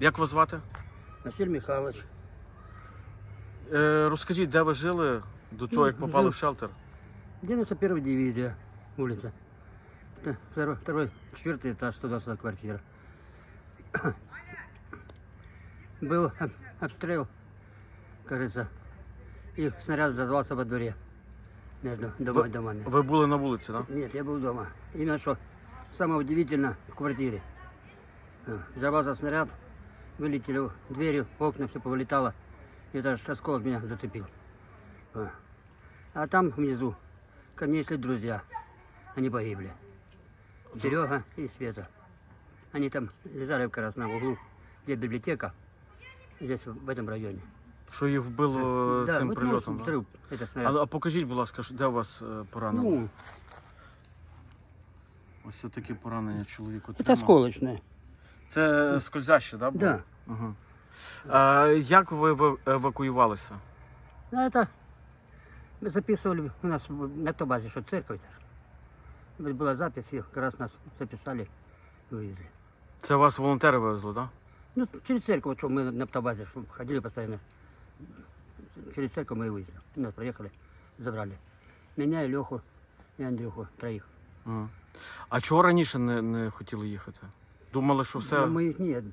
Як вас звати? Василь Михайлович. Е, розкажіть, де ви жили до цього, як попали в шелтер? 91 дивизия, улица. Т- Второй, второй, четвертый этаж, 120 квартира. Был об- обстрел, кажется, и снаряд взорвался во дворе между дома- домами. Ви були на вулиці, так? Нет, я был дома. Именно что самое удивительно в квартире. А, Взорвался снаряд, вылетели в двери, окна, все повылетало. И даже осколок меня зацепил. А. А там внизу ко мне шли друзья. Они погибли. Серега и Света. Они там лежали как раз на углу, где библиотека. Здесь, в этом районе. Що їх вбило Да, цим вот, прильотом? ну, да? взрыв, это снаряд. А, а покажіть, будь ласка, що- де у вас е, поранено? Ну, Ось це таке поранення чоловік это отримав. осколочное. Це скользяще, так? Да. Угу. А, як ви ев- евакуювалися? Ну, это мы записывали у нас в- на той базе, что церковь. Вот Была запись, и как раз нас записали, вывезли. Це вас волонтери вивезли, так? Ну, через церковь, что мы на автобазе что ходили постоянно. Через церковь мы и вывезли. Нас проехали, забрали. Меня и Леху, и Андрюху, троих. Угу. А чого раніше не, не хотіли їхати? Думали, що все. Но мы, нет.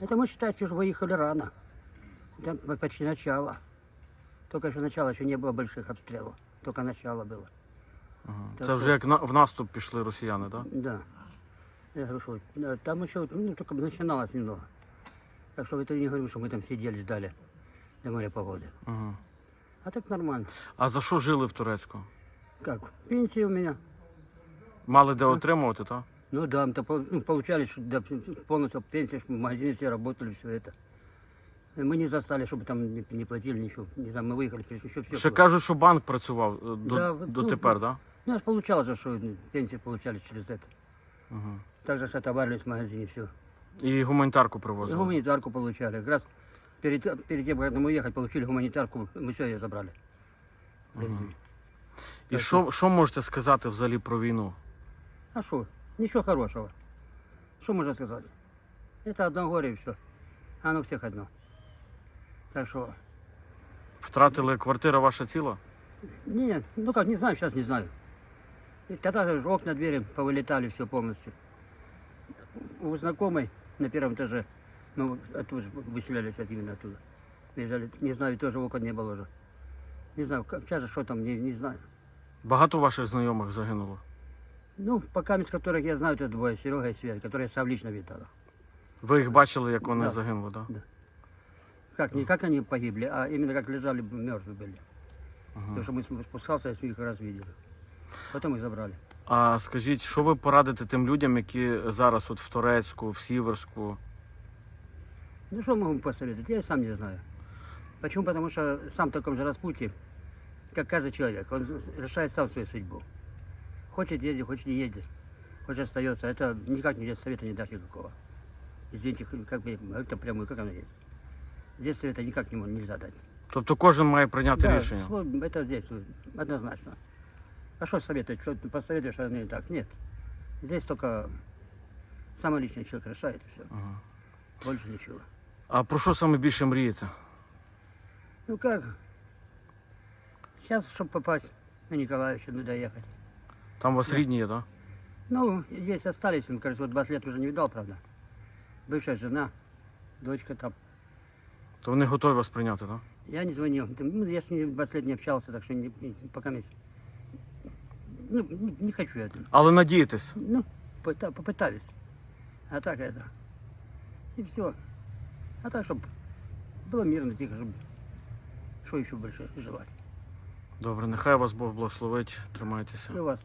Это мы считаем, что выехали рано. Там по- почти начало. Только что начало, еще не было больших обстрелов. Только начало было. Ага. Так Це вже що- як на, в наступ пішли росіяни, так? Да. Я говорю, что да, там еще ну, только начиналось немного. Так что это не говорю, что мы там сидели, ждали до моря погоды. Угу. А так нормально. А за що жили в Турецьку? Как? Пенсия у меня. Мали де отримувати, так? Ну да, мы-то пол- ну, получали что, да, полностью пенсия, что в магазине все работали, все это. И мы не застали, чтобы там не, не платили ничего. Не знаю, мы выехали, еще все. Ще кажуть, що банк працював е, до, Да, до ну, тепер, ну. так? У нас получалось же, что пенсии получали через это. Угу. Также что отоварились в магазине, все. І гуманітарку И привозили. гуманитарку получали. Как раз перед, перед тем, как мы уехать, получили гуманитарку, мы все ее забрали. Привезли. І що, що можете сказати взагалі про війну? А что? Ничего хорошего. Что можно сказать? Это одно горе и все. Оно всех одно. Так что, Втратили квартира ваша ціла? нет, ну как, не знаю, сейчас не знаю. И Тогда же окна, двери повылетали все полностью. У знакомой на первом этаже, ну, оттуда выселялись от именно оттуда. Приезжали, не знаю, тоже окон не было уже. Не знаю, сейчас же что там, не, не знаю. Багато ваших знайомих загинуло. Ну, пока из которых я знаю, это двое, Серега и Свет, которые я сам лично видал. Ви їх бачили, як вони Да. загинули, так? Как, не как они погибли, а именно как лежали, мертвые были. Потому что мы спускался, я с них как раз видел. Потом их забрали. А скажіть, що ви порадите тим людям, які зараз от в Турецьку, в Сіверську? Ну, что могу посоветовать? Я и сам не знаю. Почему? Потому что сам в таком же распутье, как каждый человек. Он решает сам свою судьбу. Хочет ездить, хочет не ездить. Хочет остается. Это никак не совета не дашь никакого. Извините, как бы это прямую, как оно есть. Здесь совета никак не, мо- нельзя дать. Тобто кожен має прийняти Да, рішення. свой- это здесь э, однозначно. А что советовать? Что ты посоветуешь, а не так? Нет. Здесь только самый личный человек решает и все. Ага. Больше ничего. А про що саме більше мрієте? Ну как? Сейчас, чтобы попасть на Николаевича, ну доехать. Там у вас рідні є, так? Ну, здесь остались, он, кажется, вот 20 лет уже не видал, правда. Бывшая жена, дочка там. То вони готові вас прийняти, так? Я не звонил. Там, Ну, я с ней 20 лет не общался, так что не, не- пока не... Ну, не, не хочу я. Але надієтесь. Ну, пыта- попытаюсь. А так это. И все. А так, чтобы было мирно, тихо, чтобы... Что еще больше желать? Добре, нехай вас Бог благословить, тримайтеся. И у вас